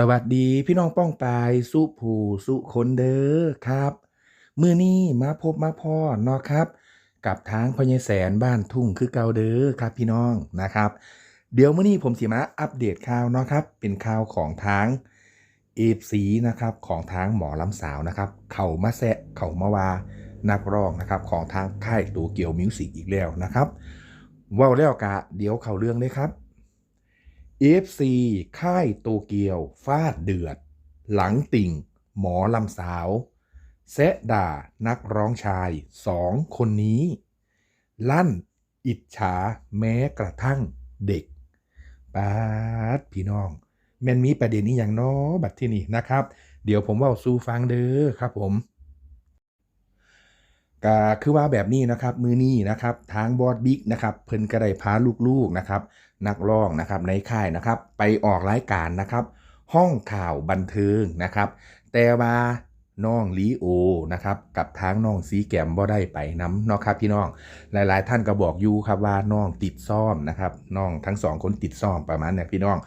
สวัสดีพี่น้องป้องปายสุผูสุคนเด้อครับ มือนี้มาพบมาพ่อเนาะครับ กับทางพญแสนบ้านทุ่งคือเกาเด้อครับพี่น้องนะครับ เดี๋ยวมื้อนี้ผมสิมาอัปเดตข่าวเนาะครับ เป็นข่าวของทางเอฟซีนะครับของทางหมอลำสาวนะครับ เข่ามาแซะเข่ามาวานักร้องนะครับของทางค่ายตัวเกี่ยวมิวสิกอีกแล้วนะครับว้าแล้วกะเดี๋ยวเข้าเรื่องเลยครับ FC ค่ายโตเกียวฟาดเดือด หลังติ่ง หมอลำสาวแซะด่านักร้องชายสองคนนี้ ลั่นอิจฉาแม้กระทั่งเด็กปาดพี่น้อง แม่นมีประเด็นนี้อย่างน้อบัดที่นี่นะครับ เดี๋ยวผมเว่าสู้ฟังเด้อครับผม ก็คือว่าแบบนี้นะครับมือนี้นะครับทางบอสบิ๊กนะครับเพิ่นก็ได้พาลูกๆนะครับนักร้องนะครับในค่ายนะครับไปออกรายการนะครับ ห้องข่าวบันเทิงนะครับ แต่ว่าน้องลีโอนะครับกับทางน้องสีแกมบ่ได้ไปน้ำเนาะครับพี่น้องหลายๆ ท่านก็บอกอยู่ครับว่าน้องติดซ่อมนะครับน้องทั้งสองคนติดซ่อมประมาณเนี้พี่น้อง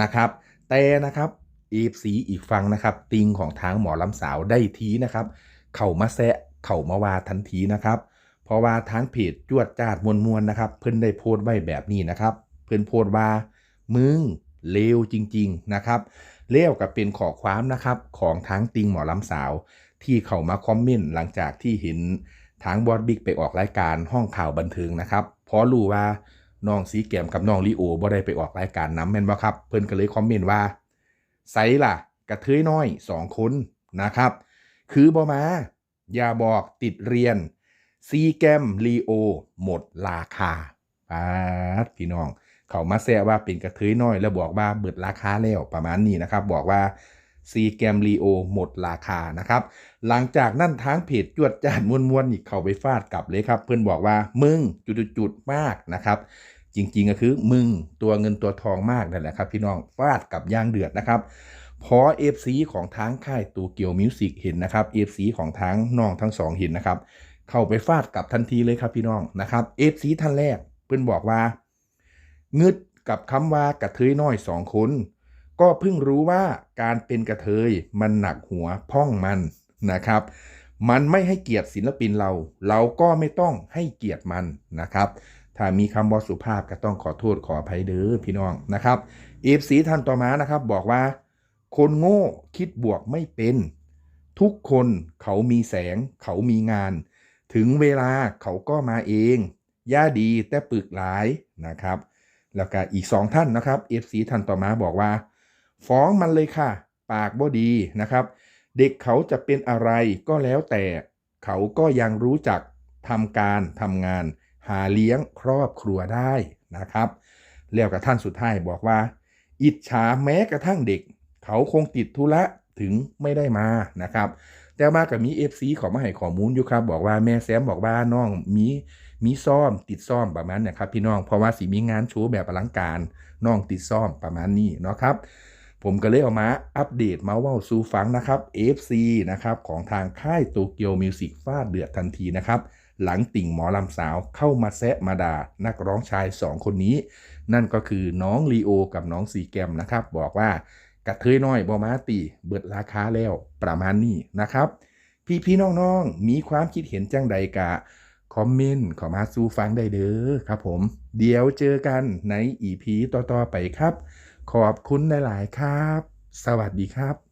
นะครับแต่นะครับเอฟสีอีกฟังนะครับติงของทางหมอลำสาวได้ทีนะครับ เข้ามาแซะ เข้ามาว่าทันทีนะครับ เพราะว่าทางเพจจวดจาดมวลมวลนะครับ เพิ่นได้โพสต์ไว้แบบนี้นะครับ เพิ่นโพสต์ว่ามึงเลวจริง ๆนะครับเลวกับเป็นขอความนะครับของทางติงหมอลำสาว ที่เข้ามาคอมเมนต์หลังจากที่เห็นทางบอสบิ๊กไปออกรายการห้องข่าวบันเทิงนะครับเพราะรู้ว่าน้องสีแกมกับน้องลีโอบ่ได้ไปออกรายการน้ำแม่นบ่ครับ เพิ่นก็เลยคอมเมนต์ว่าไซล่ะ กระเทยน้อยสองคนนะครับ คือบ่มา อย่าบอกติดเรียน ซีแกมลีโอ หมดราคาปาพี่น้อง เขามาแซะว่าเป็นกระเทยน้อย แล้วบอกว่าเบิดราคาแล้วประมาณนี้นะครับ บอกว่าซีแกมลีโอหมดราคานะครับ หลังจากนั่นทางเพจจวดจานมวนมวนๆนี่เข้าไปฟาดกลับเลยครับ เพื่อนบอกว่ามึงจุดๆๆมากนะครับจริงๆก็คือมึงตัวเงินตัวทองมากนั่นแหละครับ พี่น้องฟาดกับย่างเดือดนะครับ พอ FC ของทางค่ายตูเกียวมิวสิกเห็นนะครับ FC ของทางน้องทั้งสองเห็นนะครับ เข้าไปฟาดกลับทันทีเลยครับพี่น้องนะครับ FC ท่านแรกเพื่อนบอกว่างึดกับคำว่ากระเทยน้อยสองคน ก็เพิ่งรู้ว่าการเป็นกระเทยมันหนักหัวพ่องมันนะครับ มันไม่ให้เกียรติศิลปินเรา เราก็ไม่ต้องให้เกียรติมันนะครับถ้ามีคำว่าสุภาพก็ต้องขอโทษขออภัยเด้อพี่น้องนะครับเอฟซีท่านต่อมานะครับบอกว่า คนโง่คิดบวกไม่เป็น ทุกคนเขามีแสง เขามีงาน ถึงเวลาเขาก็มาเอง ย่าดีแต่ปึกหลายนะครับ แล้วก็อีกสองท่านนะครับ FC ท่านต่อมาบอกว่า ฟ้องมันเลยค่ะ ปากบ่ดีนะครับ เด็กเขาจะเป็นอะไรก็แล้วแต่ เขาก็ยังรู้จักทำการทำงาน หาเลี้ยงครอบครัวได้นะครับ แล้วกับท่านสุดท้ายบอกว่า อิจฉาแม้กระทั่งเด็ก เขาคงติดธุระถึงไม่ได้มานะครับ แต่มากับมี FC ขอมาให้ข้อมูลอยู่ครับ บอกว่าแม่แซมบอกว่าน้องมีมีซ่อมติดซ่อมประมาณนี้ครับ พี่น้องเพราะว่าสีมีงานโชว์แบบอลังการน้องติดซ่อมประมาณนี้เนาะครับผมก็เลยเอามาอัปเดตมาว่าสู่ฟังนะครับ FC นะครับของทางค่ายโตเกียวมิวสิกฟาดเดือดทันทีนะครับ หลังติ่งหมอลำสาวเข้ามาแซะมาด่านักร้องชาย 2 คนนี้ นั่นก็คือน้องลีโอกับน้องซีแกมนะครับ บอกว่า กระเทยน้อยบอมาตีเบิดราคาแล้วประมาณนี้นะครับ พี่พี่ๆน้องๆมีความคิดเห็นจังใดกะคอมเมนต์ขอมาสู้ฟังได้เด้อครับผม เดี๋ยวเจอกันในอีพีต่อๆไปครับ ขอบคุณหลายๆครับ สวัสดีครับ